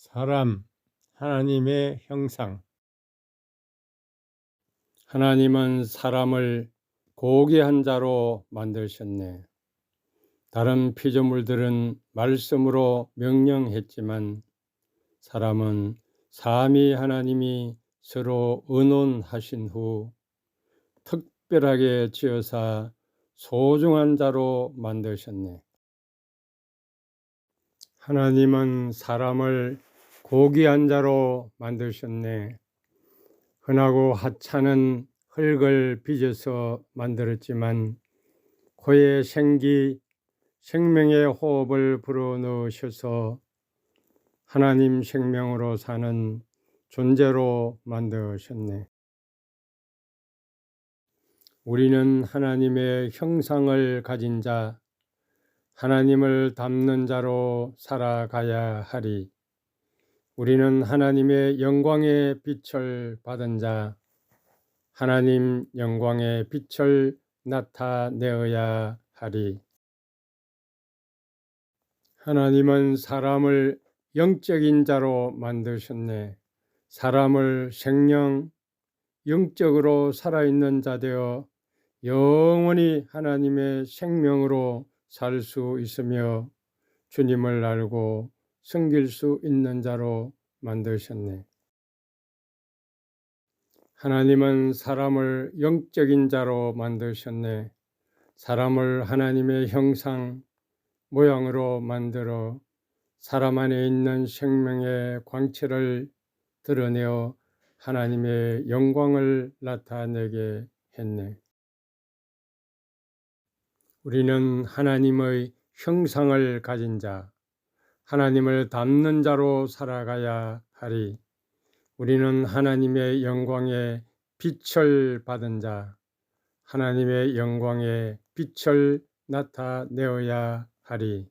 사람, 하나님의 형상. 하나님은 사람을 고귀한 자로 만드셨네. 다른 피조물들은 말씀으로 명령했지만 사람은 삼위 하나님이 서로 의논하신 후 특별하게 지어사 소중한 자로 만드셨네. 하나님은 사람을 고귀한 자로 만드셨네. 흔하고 하찮은 흙을 빚어서 만들었지만 코에 생기 생명의 호흡을 불어넣으셔서 하나님 생명으로 사는 존재로 만드셨네. 우리는 하나님의 형상을 가진 자, 하나님을 닮는 자로 살아가야 하리. 우리는 하나님의 영광의 빛을 받은 자, 하나님 영광의 빛을 나타내어야 하리. 하나님은 사람을 영적인 자로 만드셨네. 사람을 생명, 영적으로 살아있는 자 되어 영원히 하나님의 생명으로 살 수 있으며 주님을 알고 섬길 수 있는 자로 만드셨네. 하나님은 사람을 영적인 자로 만드셨네. 사람을 하나님의 형상, 모양으로 만들어 사람 안에 있는 생명의 광채를 드러내어 하나님의 영광을 나타내게 했네. 우리는 하나님의 형상을 가진 자, 하나님을 닮는 자로 살아가야 하리. 우리는 하나님의 영광의 빛을 받은 자, 하나님의 영광의 빛을 나타내어야 하리.